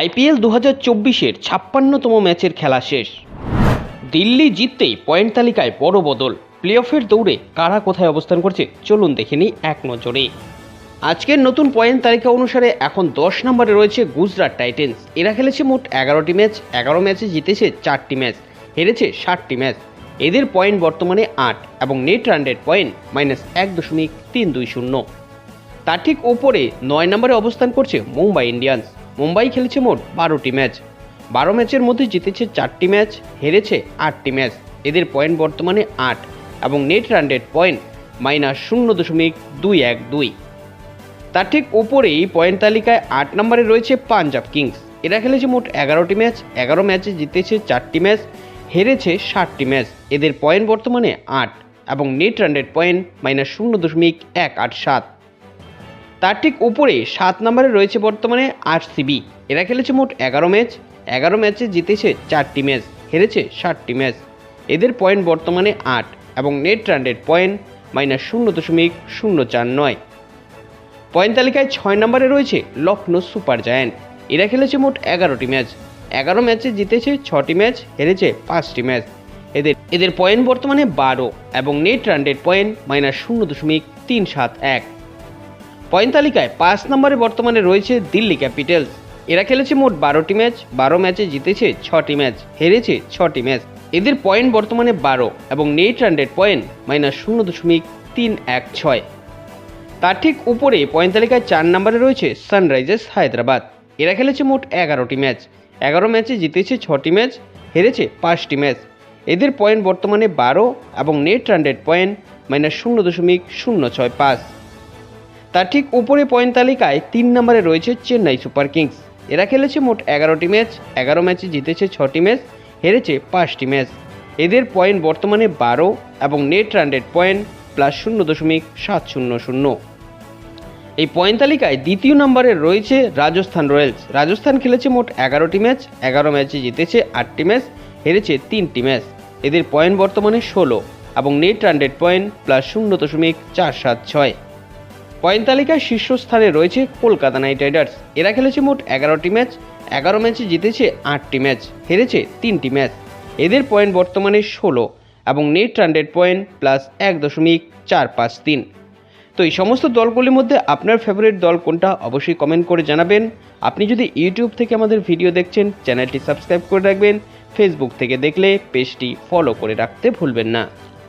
IPL দু হাজার চব্বিশের ছাপ্পান্নতম ম্যাচের খেলা শেষ। দিল্লি জিততেই পয়েন্ট তালিকায় বড় বদল। প্লে অফের দৌড়ে কারা কোথায় অবস্থান করছে, চলুন দেখে নিই এক নজরে। আজকের নতুন পয়েন্ট তালিকা অনুসারে এখন দশ নম্বরে রয়েছে গুজরাট টাইটেন্স। এরা খেলেছে মোট এগারোটি ম্যাচ, এগারো ম্যাচে জিতেছে চারটি ম্যাচ, হেরেছে ষাটটি ম্যাচ। এদের পয়েন্ট বর্তমানে আট এবং নেট রান পয়েন্ট মাইনাস এক দশমিক তিন দুই শূন্য। তার ঠিক ওপরে নয় নম্বরে অবস্থান করছে মুম্বাই ইন্ডিয়ান্স। মুম্বাই খেলেছে মোট বারোটি ম্যাচ। বারো ম্যাচের মধ্যে জিতেছে চারটি ম্যাচ, হেরেছে আটটি ম্যাচ। এদের পয়েন্ট বর্তমানে আট এবং net run rate point minus শূন্য দশমিক দুই এক দুই। তার ঠিক ওপরেই পয়েন্ট তালিকায় আট নম্বরে রয়েছে পাঞ্জাব কিংস। এরা খেলেছে মোট এগারোটি ম্যাচ, এগারো ম্যাচে জিতেছে চারটি ম্যাচ, হেরেছে ষাটটি ম্যাচ। এদের পয়েন্ট বর্তমানে আট এবং net run rate point minus শূন্য দশমিক এক আট সাত। তার ঠিক উপরে সাত নম্বরে রয়েছে বর্তমানে আরসিবি। এরা খেলেছে মোট এগারো ম্যাচ। এগারো ম্যাচে জিতেছে চারটি ম্যাচ, হেরেছে ষাটটি ম্যাচ। এদের পয়েন্ট বর্তমানে আট এবং net run rate point minus শূন্য দশমিক শূন্য চার নয়। পয়েন্ট তালিকায় ছয় নম্বরে রয়েছে লখনৌ সুপার জায়ান্ট। এরা খেলেছে মোট এগারোটি ম্যাচ। এগারো ম্যাচে জিতেছে ছটি ম্যাচ, হেরেছে পাঁচটি ম্যাচ। এদের এদের পয়েন্ট বর্তমানে বারো এবং net run rate point minus শূন্য দশমিক তিন সাত এক। পয়েন্ট তালিকায় পাঁচ নম্বরে বর্তমানে রয়েছে দিল্লি ক্যাপিটালস। এরা খেলেছে মোট বারোটি ম্যাচ, বারো ম্যাচে জিতেছে ছটি ম্যাচ, হেরেছে ছটি ম্যাচ। এদের পয়েন্ট বর্তমানে বারো এবং নেট রেট পয়েন্ট মাইনাস শূন্য দশমিক তিন এক ছয়। তার ঠিক উপরে পয়েন্ট তালিকায় চার নম্বরে রয়েছে সানরাইজার্স হায়দ্রাবাদ। এরা খেলেছে মোট এগারোটি ম্যাচ, এগারো ম্যাচে জিতেছে ছটি ম্যাচ, হেরেছে পাঁচটি ম্যাচ। এদের পয়েন্ট বর্তমানে বারো এবং নেট রেট পয়েন্ট মাইনাস শূন্য দশমিক শূন্য ছয় পাঁচ। তার ঠিক উপরে পয়েন্ট তালিকায় তিন নম্বরে রয়েছে চেন্নাই সুপার কিংস। এরা খেলেছে মোট এগারোটি ম্যাচ, এগারো ম্যাচে জিতেছে ছটি ম্যাচ, হেরেছে পাঁচটি ম্যাচ। এদের পয়েন্ট বর্তমানে বারো এবং নেট রান পয়েন্ট প্লাস শূন্য দশমিক সাত শূন্য শূন্য। এই পয়েন্ট তালিকায় দ্বিতীয় নম্বরে রয়েছে রাজস্থান রয়্যালস। রাজস্থান খেলেছে মোট এগারোটি ম্যাচ, এগারো ম্যাচে জিতেছে আটটি ম্যাচ, হেরেছে তিনটি ম্যাচ। এদের পয়েন্ট বর্তমানে ষোলো এবং net run rate point plus শূন্য দশমিক চার সাত ছয়। পয়েন্ট তালিকায় শীর্ষস্থানে রয়েছে কলকাতা নাইট রাইডার্স। এরা খেলেছে মোট এগারোটি ম্যাচ, এগারো ম্যাচে জিতেছে আটটি ম্যাচ, হেরেছে তিনটি ম্যাচ। এদের পয়েন্ট বর্তমানে ষোলো এবং নেট রেট পয়েন্ট প্লাস এক দশমিক চার পাঁচ তিন। তো এই সমস্ত দলগুলির মধ্যে আপনার ফেভারিট দল কোনটা অবশ্যই কমেন্ট করে জানাবেন। আপনি যদি ইউটিউব থেকে আমাদের ভিডিও দেখছেন চ্যানেলটি সাবস্ক্রাইব করে রাখবেন। ফেসবুক থেকে দেখলে পেজটি ফলো করে রাখতে ভুলবেন না।